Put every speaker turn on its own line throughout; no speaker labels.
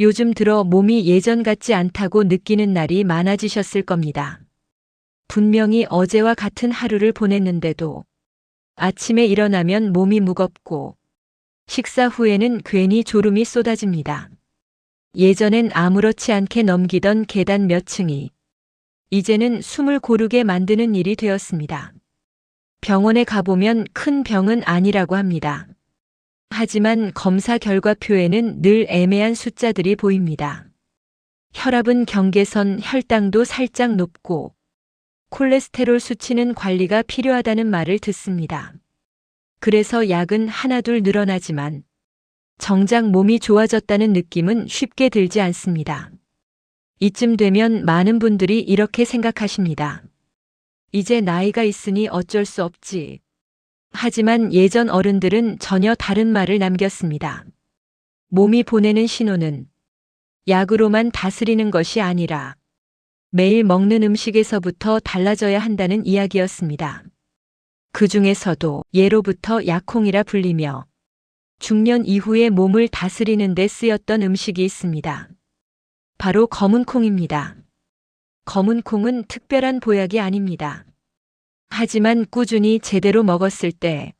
요즘 들어 몸이 예전 같지 않다고 느끼는 날이 많아지셨을 겁니다. 분명히 어제와 같은 하루를 보냈는데도 아침에 일어나면 몸이 무겁고 식사 후에는 괜히 졸음이 쏟아집니다. 예전엔 아무렇지 않게 넘기던 계단 몇 층이 이제는 숨을 고르게 만드는 일이 되었습니다. 병원에 가보면 큰 병은 아니라고 합니다. 하지만 검사 결과표에는 늘 애매한 숫자들이 보입니다. 혈압은 경계선, 혈당도 살짝 높고 콜레스테롤 수치는 관리가 필요하다는 말을 듣습니다. 그래서 약은 하나둘 늘어나지만 정작 몸이 좋아졌다는 느낌은 쉽게 들지 않습니다. 이쯤 되면 많은 분들이 이렇게 생각하십니다. 이제 나이가 있으니 어쩔 수 없지. 하지만 예전 어른들은 전혀 다른 말을 남겼습니다. 몸이 보내는 신호는 약으로만 다스리는 것이 아니라 매일 먹는 음식에서부터 달라져야 한다는 이야기였습니다. 그 중에서도 예로부터 약콩이라 불리며 중년 이후에 몸을 다스리는 데 쓰였던 음식이 있습니다. 바로 검은 콩입니다. 검은 콩은 특별한 보약이 아닙니다. 하지만 꾸준히 제대로 먹었을 때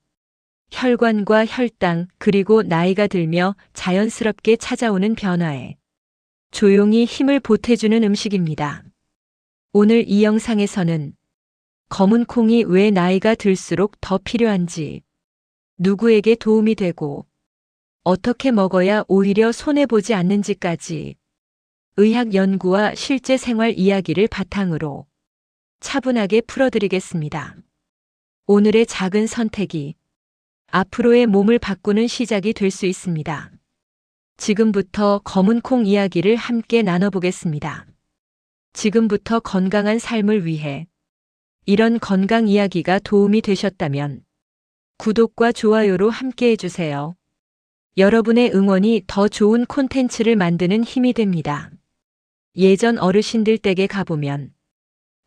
혈관과 혈당 그리고 나이가 들며 자연스럽게 찾아오는 변화에 조용히 힘을 보태주는 음식입니다. 오늘 이 영상에서는 검은 콩이 왜 나이가 들수록 더 필요한지, 누구에게 도움이 되고, 어떻게 먹어야 오히려 손해보지 않는지까지 의학 연구와 실제 생활 이야기를 바탕으로 차분하게 풀어드리겠습니다. 오늘의 작은 선택이 앞으로의 몸을 바꾸는 시작이 될 수 있습니다. 지금부터 검은 콩 이야기를 함께 나눠보겠습니다. 지금부터 건강한 삶을 위해 이런 건강 이야기가 도움이 되셨다면 구독과 좋아요로 함께 해주세요. 여러분의 응원이 더 좋은 콘텐츠를 만드는 힘이 됩니다. 예전 어르신들 댁에 가보면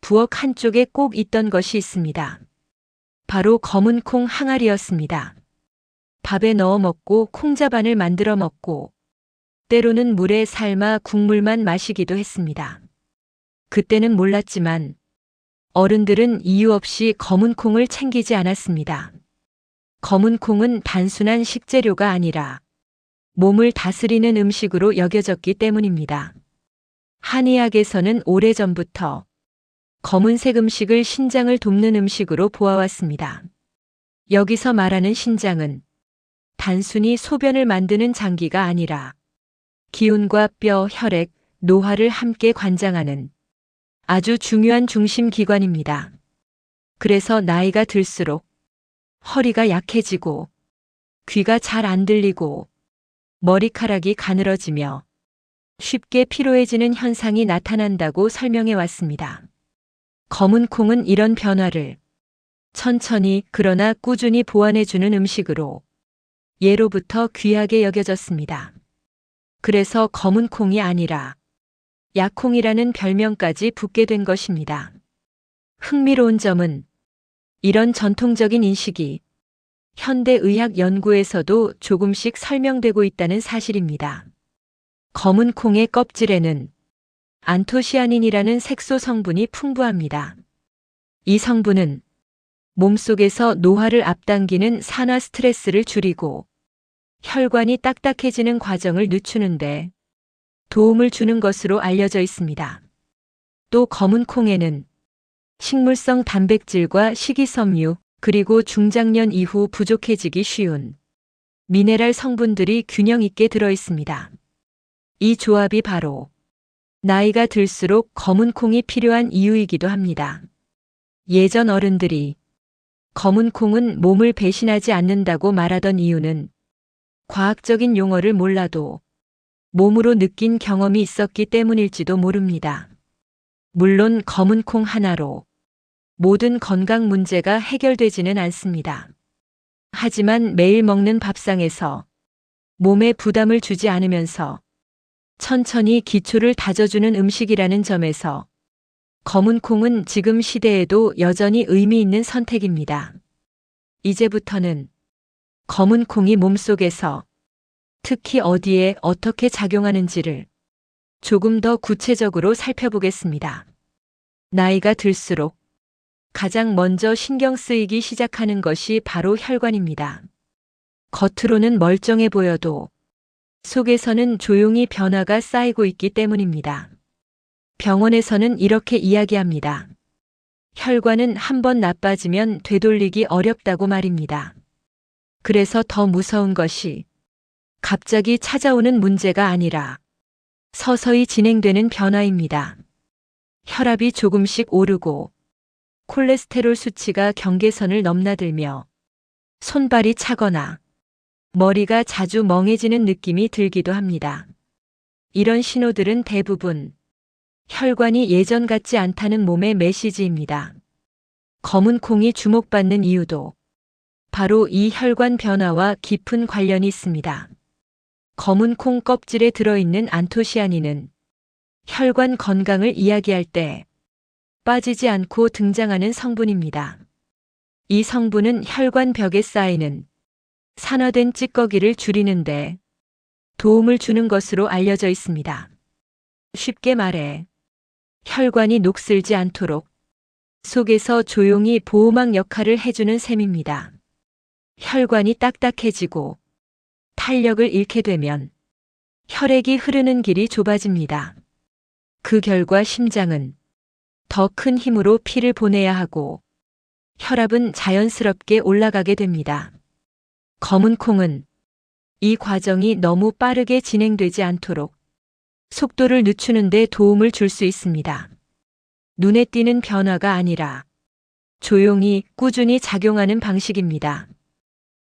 부엌 한쪽에 꼭 있던 것이 있습니다. 바로 검은 콩 항아리였습니다. 밥에 넣어 먹고 콩자반을 만들어 먹고 때로는 물에 삶아 국물만 마시기도 했습니다. 그때는 몰랐지만 어른들은 이유 없이 검은 콩을 챙기지 않았습니다. 검은 콩은 단순한 식재료가 아니라 몸을 다스리는 음식으로 여겨졌기 때문입니다. 한의학에서는 오래전부터 검은색 음식을 신장을 돕는 음식으로 보아왔습니다. 여기서 말하는 신장은 단순히 소변을 만드는 장기가 아니라 기운과 뼈, 혈액, 노화를 함께 관장하는 아주 중요한 중심 기관입니다. 그래서 나이가 들수록 허리가 약해지고 귀가 잘 안 들리고 머리카락이 가늘어지며 쉽게 피로해지는 현상이 나타난다고 설명해 왔습니다. 검은 콩은 이런 변화를 천천히 그러나 꾸준히 보완해주는 음식으로 예로부터 귀하게 여겨졌습니다. 그래서 검은 콩이 아니라 약콩이라는 별명까지 붙게 된 것입니다. 흥미로운 점은 이런 전통적인 인식이 현대 의학 연구에서도 조금씩 설명되고 있다는 사실입니다. 검은 콩의 껍질에는 안토시아닌이라는 색소 성분이 풍부합니다. 이 성분은 몸속에서 노화를 앞당기는 산화 스트레스를 줄이고 혈관이 딱딱해지는 과정을 늦추는데 도움을 주는 것으로 알려져 있습니다. 또 검은 콩에는 식물성 단백질과 식이섬유 그리고 중장년 이후 부족해지기 쉬운 미네랄 성분들이 균형 있게 들어 있습니다. 이 조합이 바로 나이가 들수록 검은 콩이 필요한 이유이기도 합니다. 예전 어른들이 검은 콩은 몸을 배신하지 않는다고 말하던 이유는 과학적인 용어를 몰라도 몸으로 느낀 경험이 있었기 때문일지도 모릅니다. 물론 검은 콩 하나로 모든 건강 문제가 해결되지는 않습니다. 하지만 매일 먹는 밥상에서 몸에 부담을 주지 않으면서 천천히 기초를 다져주는 음식이라는 점에서 검은 콩은 지금 시대에도 여전히 의미 있는 선택입니다. 이제부터는 검은 콩이 몸속에서 특히 어디에 어떻게 작용하는지를 조금 더 구체적으로 살펴보겠습니다. 나이가 들수록 가장 먼저 신경 쓰이기 시작하는 것이 바로 혈관입니다. 겉으로는 멀쩡해 보여도 속에서는 조용히 변화가 쌓이고 있기 때문입니다. 병원에서는 이렇게 이야기합니다. 혈관은 한번 나빠지면 되돌리기 어렵다고 말입니다. 그래서 더 무서운 것이 갑자기 찾아오는 문제가 아니라 서서히 진행되는 변화입니다. 혈압이 조금씩 오르고 콜레스테롤 수치가 경계선을 넘나들며 손발이 차거나 머리가 자주 멍해지는 느낌이 들기도 합니다. 이런 신호들은 대부분 혈관이 예전 같지 않다는 몸의 메시지입니다. 검은 콩이 주목받는 이유도 바로 이 혈관 변화와 깊은 관련이 있습니다. 검은 콩 껍질에 들어있는 안토시아닌은 혈관 건강을 이야기할 때 빠지지 않고 등장하는 성분입니다. 이 성분은 혈관 벽에 쌓이는 산화된 찌꺼기를 줄이는데 도움을 주는 것으로 알려져 있습니다. 쉽게 말해 혈관이 녹슬지 않도록 속에서 조용히 보호막 역할을 해주는 셈입니다. 혈관이 딱딱해지고 탄력을 잃게 되면 혈액이 흐르는 길이 좁아집니다. 그 결과 심장은 더 큰 힘으로 피를 보내야 하고 혈압은 자연스럽게 올라가게 됩니다. 검은 콩은 이 과정이 너무 빠르게 진행되지 않도록 속도를 늦추는 데 도움을 줄 수 있습니다. 눈에 띄는 변화가 아니라 조용히 꾸준히 작용하는 방식입니다.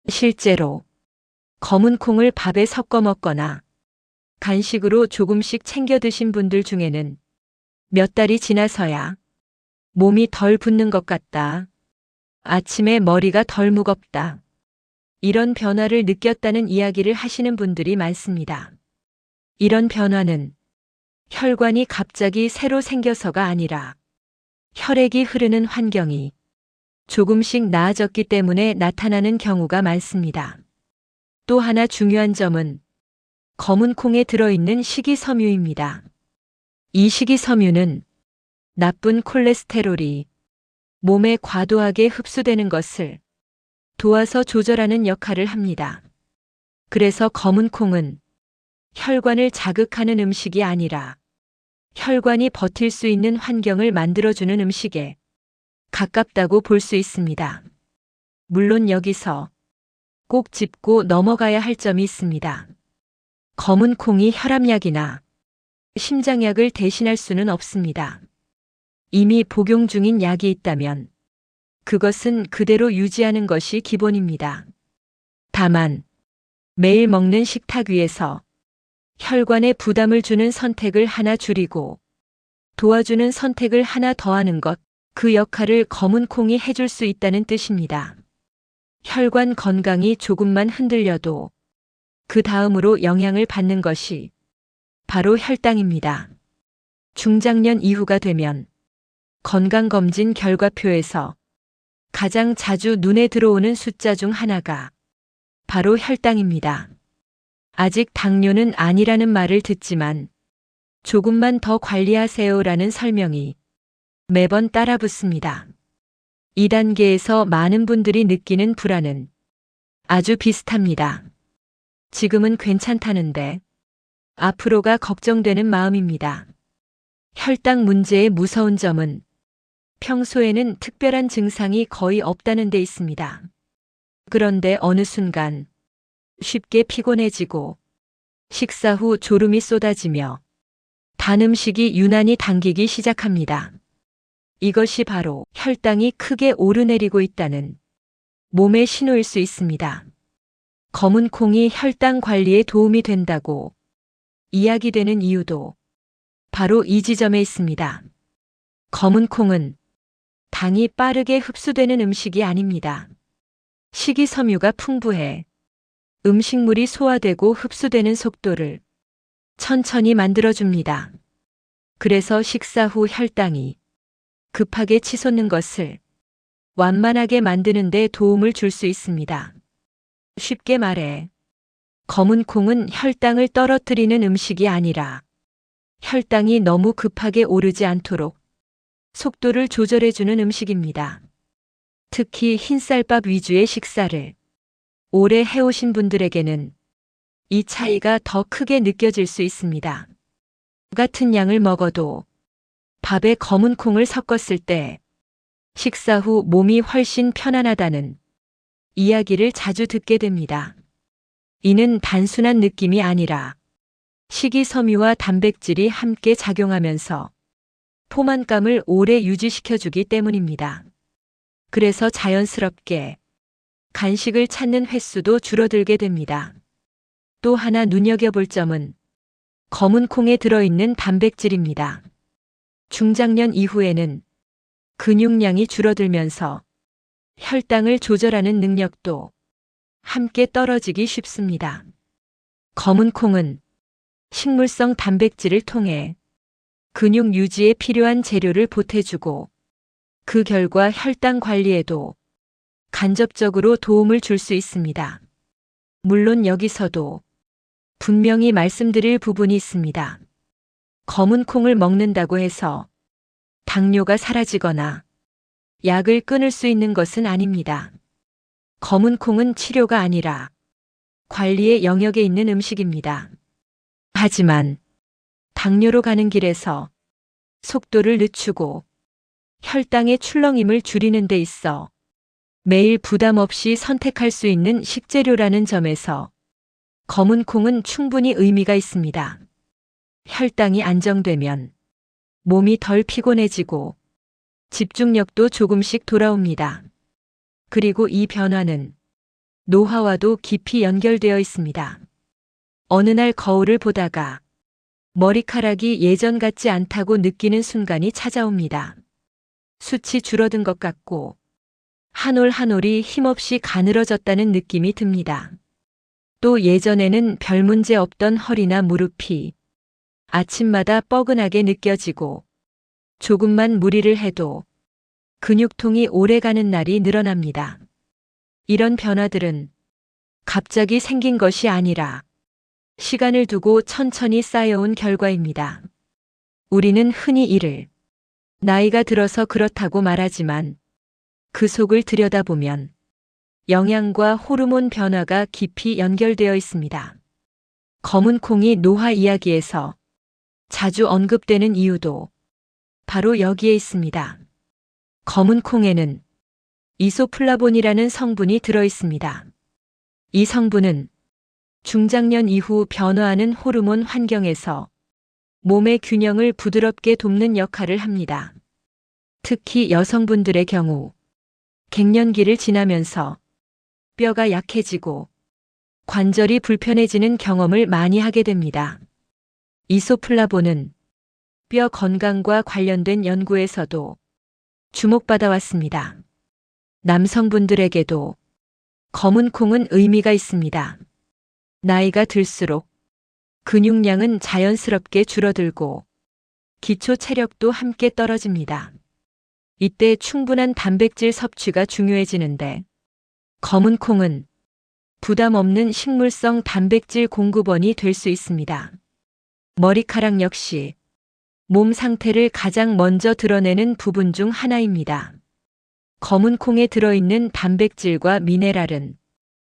실제로 검은 콩을 밥에 섞어 먹거나 간식으로 조금씩 챙겨 드신 분들 중에는 몇 달이 지나서야 몸이 덜 붓는 것 같다. 아침에 머리가 덜 무겁다. 이런 변화를 느꼈다는 이야기를 하시는 분들이 많습니다. 이런 변화는 혈관이 갑자기 새로 생겨서가 아니라 혈액이 흐르는 환경이 조금씩 나아졌기 때문에 나타나는 경우가 많습니다. 또 하나 중요한 점은 검은 콩에 들어있는 식이섬유입니다. 이 식이섬유는 나쁜 콜레스테롤이 몸에 과도하게 흡수되는 것을 도와서 조절하는 역할을 합니다. 그래서 검은 콩은 혈관을 자극하는 음식이 아니라 혈관이 버틸 수 있는 환경을 만들어주는 음식에 가깝다고 볼 수 있습니다. 물론 여기서 꼭 짚고 넘어가야 할 점이 있습니다. 검은 콩이 혈압약이나 심장약을 대신할 수는 없습니다. 이미 복용 중인 약이 있다면 그것은 그대로 유지하는 것이 기본입니다. 다만 매일 먹는 식탁 위에서 혈관에 부담을 주는 선택을 하나 줄이고 도와주는 선택을 하나 더하는 것, 그 역할을 검은 콩이 해줄 수 있다는 뜻입니다. 혈관 건강이 조금만 흔들려도 그 다음으로 영향을 받는 것이 바로 혈당입니다. 중장년 이후가 되면 건강검진 결과표에서 가장 자주 눈에 들어오는 숫자 중 하나가 바로 혈당입니다. 아직 당뇨는 아니라는 말을 듣지만 조금만 더 관리하세요라는 설명이 매번 따라 붙습니다. 2단계에서 많은 분들이 느끼는 불안은 아주 비슷합니다. 지금은 괜찮다는데 앞으로가 걱정되는 마음입니다. 혈당 문제의 무서운 점은 평소에는 특별한 증상이 거의 없다는 데 있습니다. 그런데 어느 순간 쉽게 피곤해지고 식사 후 졸음이 쏟아지며 단 음식이 유난히 당기기 시작합니다. 이것이 바로 혈당이 크게 오르내리고 있다는 몸의 신호일 수 있습니다. 검은 콩이 혈당 관리에 도움이 된다고 이야기되는 이유도 바로 이 지점에 있습니다. 검은 콩은 당이 빠르게 흡수되는 음식이 아닙니다. 식이섬유가 풍부해 음식물이 소화되고 흡수되는 속도를 천천히 만들어줍니다. 그래서 식사 후 혈당이 급하게 치솟는 것을 완만하게 만드는 데 도움을 줄 수 있습니다. 쉽게 말해 검은 콩은 혈당을 떨어뜨리는 음식이 아니라 혈당이 너무 급하게 오르지 않도록 속도를 조절해주는 음식입니다. 특히 흰쌀밥 위주의 식사를 오래 해오신 분들에게는 이 차이가 더 크게 느껴질 수 있습니다. 같은 양을 먹어도 밥에 검은 콩을 섞었을 때 식사 후 몸이 훨씬 편안하다는 이야기를 자주 듣게 됩니다. 이는 단순한 느낌이 아니라 식이섬유와 단백질이 함께 작용하면서 포만감을 오래 유지시켜주기 때문입니다. 그래서 자연스럽게 간식을 찾는 횟수도 줄어들게 됩니다. 또 하나 눈여겨볼 점은 검은 콩에 들어있는 단백질입니다. 중장년 이후에는 근육량이 줄어들면서 혈당을 조절하는 능력도 함께 떨어지기 쉽습니다. 검은 콩은 식물성 단백질을 통해 근육 유지에 필요한 재료를 보태주고 그 결과 혈당 관리에도 간접적으로 도움을 줄 수 있습니다. 물론 여기서도 분명히 말씀드릴 부분이 있습니다. 검은 콩을 먹는다고 해서 당뇨가 사라지거나 약을 끊을 수 있는 것은 아닙니다. 검은 콩은 치료가 아니라 관리의 영역에 있는 음식입니다. 하지만 당뇨로 가는 길에서 속도를 늦추고 혈당의 출렁임을 줄이는 데 있어 매일 부담 없이 선택할 수 있는 식재료라는 점에서 검은 콩은 충분히 의미가 있습니다. 혈당이 안정되면 몸이 덜 피곤해지고 집중력도 조금씩 돌아옵니다. 그리고 이 변화는 노화와도 깊이 연결되어 있습니다. 어느 날 거울을 보다가 머리카락이 예전 같지 않다고 느끼는 순간이 찾아옵니다. 숱이 줄어든 것 같고 한 올 한 올이 힘없이 가늘어졌다는 느낌이 듭니다. 또 예전에는 별 문제 없던 허리나 무릎이 아침마다 뻐근하게 느껴지고 조금만 무리를 해도 근육통이 오래가는 날이 늘어납니다. 이런 변화들은 갑자기 생긴 것이 아니라 시간을 두고 천천히 쌓여온 결과입니다. 우리는 흔히 이를 나이가 들어서 그렇다고 말하지만 그 속을 들여다보면 영양과 호르몬 변화가 깊이 연결되어 있습니다. 검은 콩이 노화 이야기에서 자주 언급되는 이유도 바로 여기에 있습니다. 검은 콩에는 이소플라본이라는 성분이 들어 있습니다. 이 성분은 중장년 이후 변화하는 호르몬 환경에서 몸의 균형을 부드럽게 돕는 역할을 합니다. 특히 여성분들의 경우 갱년기를 지나면서 뼈가 약해지고 관절이 불편해지는 경험을 많이 하게 됩니다. 이소플라본은 뼈 건강과 관련된 연구에서도 주목받아 왔습니다. 남성분들에게도 검은 콩은 의미가 있습니다. 나이가 들수록 근육량은 자연스럽게 줄어들고 기초 체력도 함께 떨어집니다. 이때 충분한 단백질 섭취가 중요해지는데 검은 콩은 부담 없는 식물성 단백질 공급원이 될 수 있습니다. 머리카락 역시 몸 상태를 가장 먼저 드러내는 부분 중 하나입니다. 검은 콩에 들어있는 단백질과 미네랄은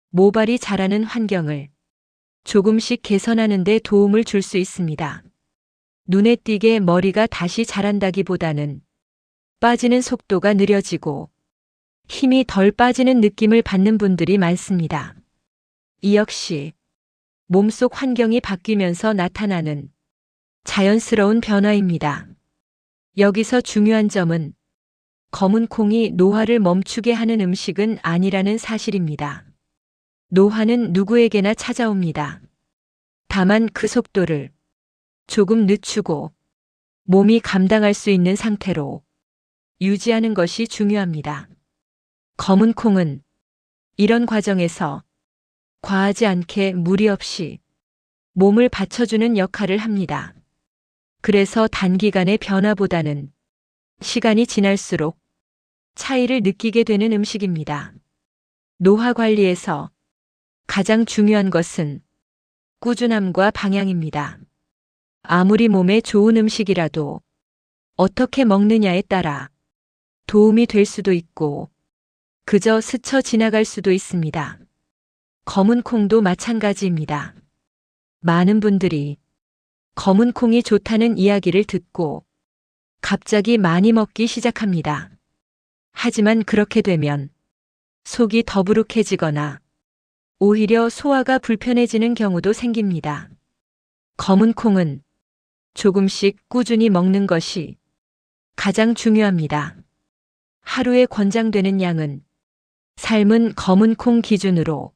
모발이 자라는 환경을 조금씩 개선하는 데 도움을 줄 수 있습니다. 눈에 띄게 머리가 다시 자란다기보다는 빠지는 속도가 느려지고 힘이 덜 빠지는 느낌을 받는 분들이 많습니다. 이 역시 몸속 환경이 바뀌면서 나타나는 자연스러운 변화입니다. 여기서 중요한 점은 검은 콩이 노화를 멈추게 하는 음식은 아니라는 사실입니다. 노화는 누구에게나 찾아옵니다. 다만 그 속도를 조금 늦추고 몸이 감당할 수 있는 상태로 유지하는 것이 중요합니다. 검은 콩은 이런 과정에서 과하지 않게 무리 없이 몸을 받쳐주는 역할을 합니다. 그래서 단기간의 변화보다는 시간이 지날수록 차이를 느끼게 되는 음식입니다. 노화 관리에서 가장 중요한 것은 꾸준함과 방향입니다. 아무리 몸에 좋은 음식이라도 어떻게 먹느냐에 따라 도움이 될 수도 있고 그저 스쳐 지나갈 수도 있습니다. 검은 콩도 마찬가지입니다. 많은 분들이 검은 콩이 좋다는 이야기를 듣고 갑자기 많이 먹기 시작합니다. 하지만 그렇게 되면 속이 더부룩해지거나 오히려 소화가 불편해지는 경우도 생깁니다. 검은 콩은 조금씩 꾸준히 먹는 것이 가장 중요합니다. 하루에 권장되는 양은 삶은 검은 콩 기준으로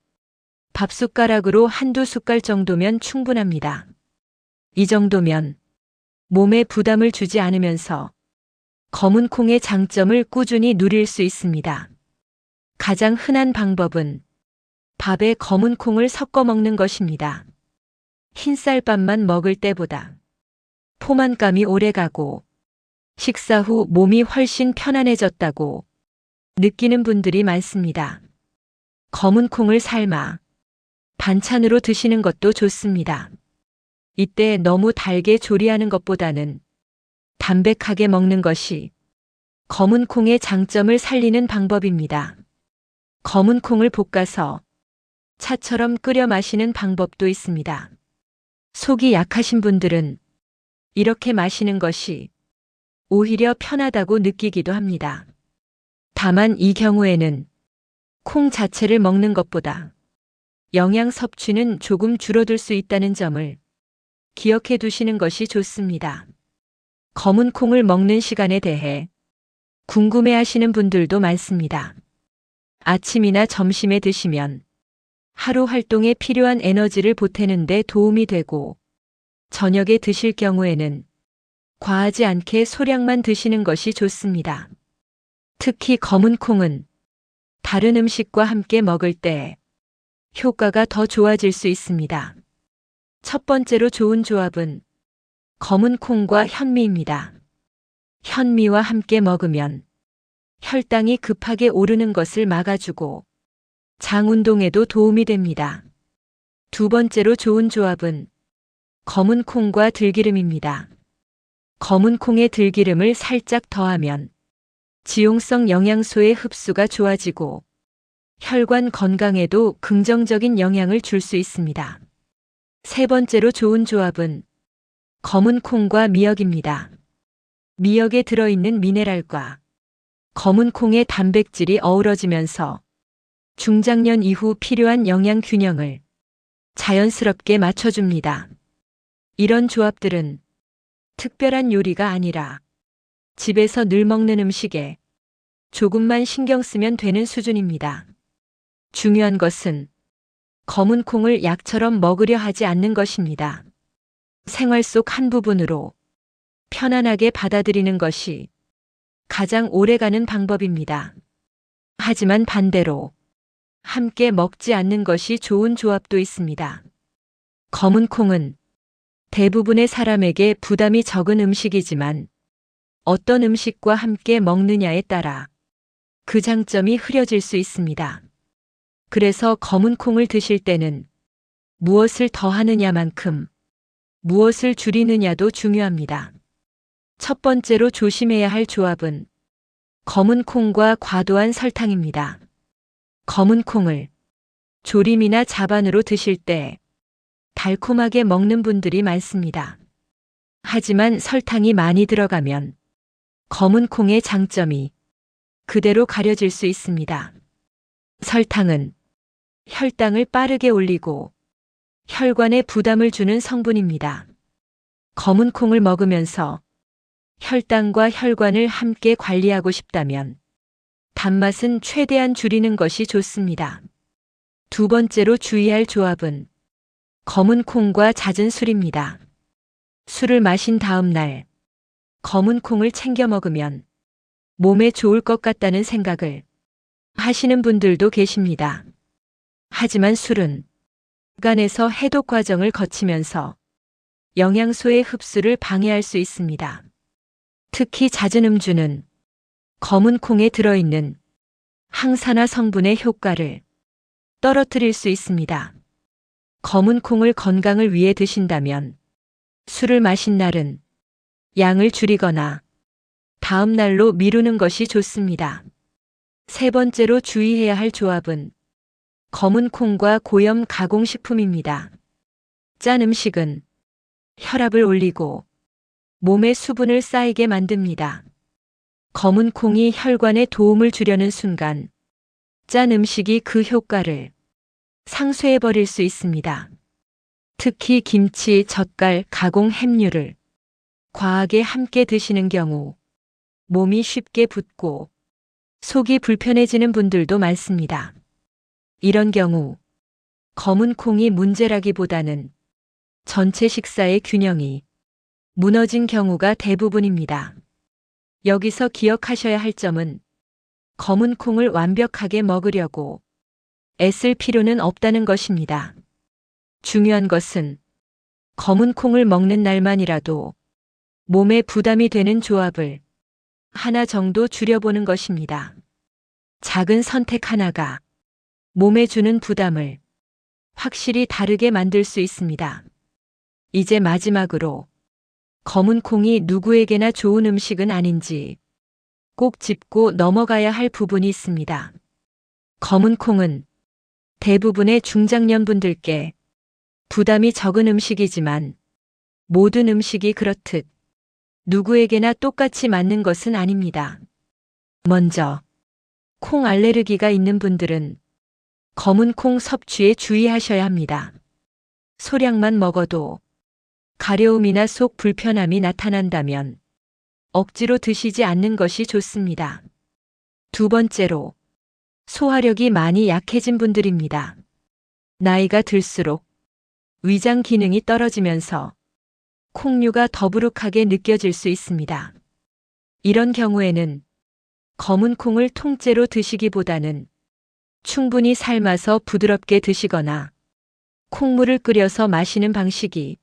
밥숟가락으로 한두 숟갈 정도면 충분합니다. 이 정도면 몸에 부담을 주지 않으면서 검은 콩의 장점을 꾸준히 누릴 수 있습니다. 가장 흔한 방법은 밥에 검은 콩을 섞어 먹는 것입니다. 흰쌀밥만 먹을 때보다 포만감이 오래가고 식사 후 몸이 훨씬 편안해졌다고 느끼는 분들이 많습니다. 검은 콩을 삶아 반찬으로 드시는 것도 좋습니다. 이때 너무 달게 조리하는 것보다는 담백하게 먹는 것이 검은 콩의 장점을 살리는 방법입니다. 검은 콩을 볶아서 차처럼 끓여 마시는 방법도 있습니다. 속이 약하신 분들은 이렇게 마시는 것이 오히려 편하다고 느끼기도 합니다. 다만 이 경우에는 콩 자체를 먹는 것보다 영양 섭취는 조금 줄어들 수 있다는 점을 기억해 두시는 것이 좋습니다. 검은 콩을 먹는 시간에 대해 궁금해 하시는 분들도 많습니다. 아침이나 점심에 드시면 하루 활동에 필요한 에너지를 보태는 데 도움이 되고 저녁에 드실 경우에는 과하지 않게 소량만 드시는 것이 좋습니다. 특히 검은 콩은 다른 음식과 함께 먹을 때 효과가 더 좋아질 수 있습니다. 첫 번째로 좋은 조합은 검은 콩과 현미입니다. 현미와 함께 먹으면 혈당이 급하게 오르는 것을 막아주고 장 운동에도 도움이 됩니다. 두 번째로 좋은 조합은 검은 콩과 들기름입니다. 검은 콩에 들기름을 살짝 더하면 지용성 영양소의 흡수가 좋아지고 혈관 건강에도 긍정적인 영향을 줄 수 있습니다. 세 번째로 좋은 조합은 검은 콩과 미역입니다. 미역에 들어있는 미네랄과 검은 콩의 단백질이 어우러지면서 중장년 이후 필요한 영양 균형을 자연스럽게 맞춰줍니다. 이런 조합들은 특별한 요리가 아니라 집에서 늘 먹는 음식에 조금만 신경 쓰면 되는 수준입니다. 중요한 것은 검은 콩을 약처럼 먹으려 하지 않는 것입니다. 생활 속 한 부분으로 편안하게 받아들이는 것이 가장 오래가는 방법입니다. 하지만 반대로 함께 먹지 않는 것이 좋은 조합도 있습니다. 검은 콩은 대부분의 사람에게 부담이 적은 음식이지만 어떤 음식과 함께 먹느냐에 따라 그 장점이 흐려질 수 있습니다. 그래서 검은 콩을 드실 때는 무엇을 더하느냐만큼 무엇을 줄이느냐도 중요합니다. 첫 번째로 조심해야 할 조합은 검은 콩과 과도한 설탕입니다. 검은 콩을 조림이나 자반으로 드실 때 달콤하게 먹는 분들이 많습니다. 하지만 설탕이 많이 들어가면 검은 콩의 장점이 그대로 가려질 수 있습니다. 설탕은 혈당을 빠르게 올리고 혈관에 부담을 주는 성분입니다. 검은 콩을 먹으면서 혈당과 혈관을 함께 관리하고 싶다면 단맛은 최대한 줄이는 것이 좋습니다. 두 번째로 주의할 조합은 검은 콩과 잦은 술입니다. 술을 마신 다음 날 검은 콩을 챙겨 먹으면 몸에 좋을 것 같다는 생각을 하시는 분들도 계십니다. 하지만 술은 간에서 해독 과정을 거치면서 영양소의 흡수를 방해할 수 있습니다. 특히 잦은 음주는 검은 콩에 들어있는 항산화 성분의 효과를 떨어뜨릴 수 있습니다. 검은 콩을 건강을 위해 드신다면 술을 마신 날은 양을 줄이거나 다음 날로 미루는 것이 좋습니다. 세 번째로 주의해야 할 조합은 검은 콩과 고염 가공식품입니다. 짠 음식은 혈압을 올리고 몸에 수분을 쌓이게 만듭니다. 검은 콩이 혈관에 도움을 주려는 순간 짠 음식이 그 효과를 상쇄해버릴 수 있습니다. 특히 김치, 젓갈, 가공 햄류를 과하게 함께 드시는 경우 몸이 쉽게 붓고 속이 불편해지는 분들도 많습니다. 이런 경우 검은 콩이 문제라기보다는 전체 식사의 균형이 무너진 경우가 대부분입니다. 여기서 기억하셔야 할 점은 검은 콩을 완벽하게 먹으려고 애쓸 필요는 없다는 것입니다. 중요한 것은 검은 콩을 먹는 날만이라도 몸에 부담이 되는 조합을 하나 정도 줄여보는 것입니다. 작은 선택 하나가 몸에 주는 부담을 확실히 다르게 만들 수 있습니다. 이제 마지막으로 검은 콩이 누구에게나 좋은 음식은 아닌지 꼭 짚고 넘어가야 할 부분이 있습니다. 검은 콩은 대부분의 중장년 분들께 부담이 적은 음식이지만 모든 음식이 그렇듯 누구에게나 똑같이 맞는 것은 아닙니다. 먼저 콩 알레르기가 있는 분들은 검은 콩 섭취에 주의하셔야 합니다. 소량만 먹어도 가려움이나 속 불편함이 나타난다면 억지로 드시지 않는 것이 좋습니다. 두 번째로 소화력이 많이 약해진 분들입니다. 나이가 들수록 위장 기능이 떨어지면서 콩류가 더부룩하게 느껴질 수 있습니다. 이런 경우에는 검은 콩을 통째로 드시기보다는 충분히 삶아서 부드럽게 드시거나 콩물을 끓여서 마시는 방식이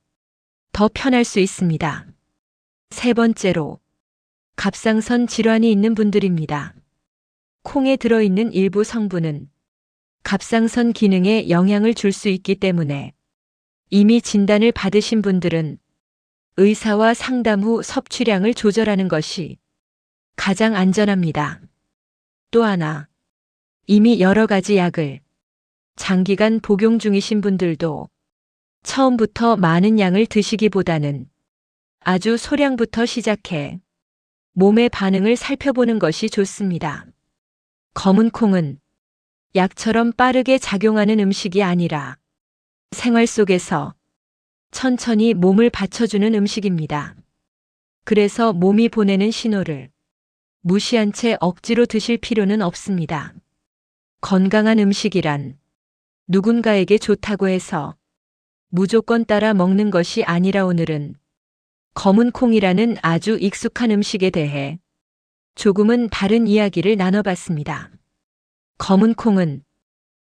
더 편할 수 있습니다. 세 번째로 갑상선 질환이 있는 분들입니다. 콩에 들어있는 일부 성분은 갑상선 기능에 영향을 줄 수 있기 때문에 이미 진단을 받으신 분들은 의사와 상담 후 섭취량을 조절하는 것이 가장 안전합니다. 또 하나, 이미 여러 가지 약을 장기간 복용 중이신 분들도 처음부터 많은 양을 드시기보다는 아주 소량부터 시작해 몸의 반응을 살펴보는 것이 좋습니다. 검은 콩은 약처럼 빠르게 작용하는 음식이 아니라 생활 속에서 천천히 몸을 받쳐주는 음식입니다. 그래서 몸이 보내는 신호를 무시한 채 억지로 드실 필요는 없습니다. 건강한 음식이란 누군가에게 좋다고 해서 무조건 따라 먹는 것이 아니라 오늘은 검은 콩이라는 아주 익숙한 음식에 대해 조금은 다른 이야기를 나눠봤습니다. 검은 콩은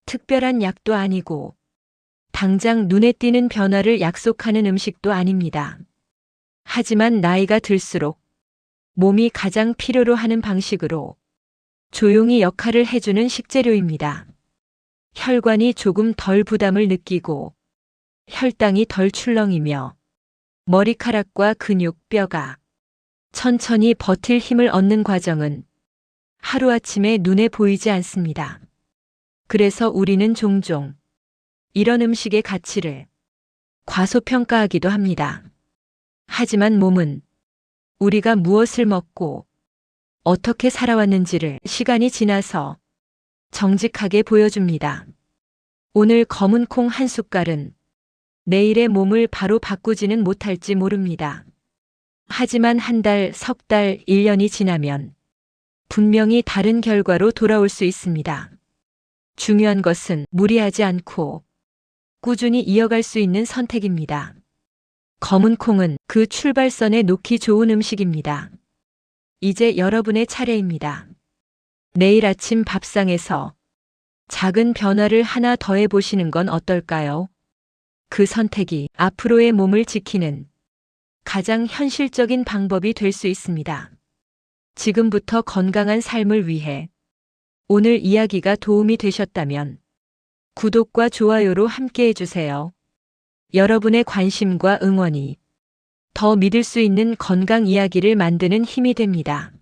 특별한 약도 아니고 당장 눈에 띄는 변화를 약속하는 음식도 아닙니다. 하지만 나이가 들수록 몸이 가장 필요로 하는 방식으로 조용히 역할을 해주는 식재료입니다. 혈관이 조금 덜 부담을 느끼고 혈당이 덜 출렁이며 머리카락과 근육, 뼈가 천천히 버틸 힘을 얻는 과정은 하루아침에 눈에 보이지 않습니다. 그래서 우리는 종종 이런 음식의 가치를 과소평가하기도 합니다. 하지만 몸은 우리가 무엇을 먹고 어떻게 살아왔는지를 시간이 지나서 정직하게 보여줍니다. 오늘 검은 콩 한 숟갈은 내일의 몸을 바로 바꾸지는 못할지 모릅니다. 하지만 한 달, 석 달, 1년이 지나면 분명히 다른 결과로 돌아올 수 있습니다. 중요한 것은 무리하지 않고 꾸준히 이어갈 수 있는 선택입니다. 검은 콩은 그 출발선에 놓기 좋은 음식입니다. 이제 여러분의 차례입니다. 내일 아침 밥상에서 작은 변화를 하나 더해 보시는 건 어떨까요? 그 선택이 앞으로의 몸을 지키는 가장 현실적인 방법이 될 수 있습니다. 지금부터 건강한 삶을 위해 오늘 이야기가 도움이 되셨다면 구독과 좋아요로 함께 해주세요. 여러분의 관심과 응원이 더 믿을 수 있는 건강 이야기를 만드는 힘이 됩니다.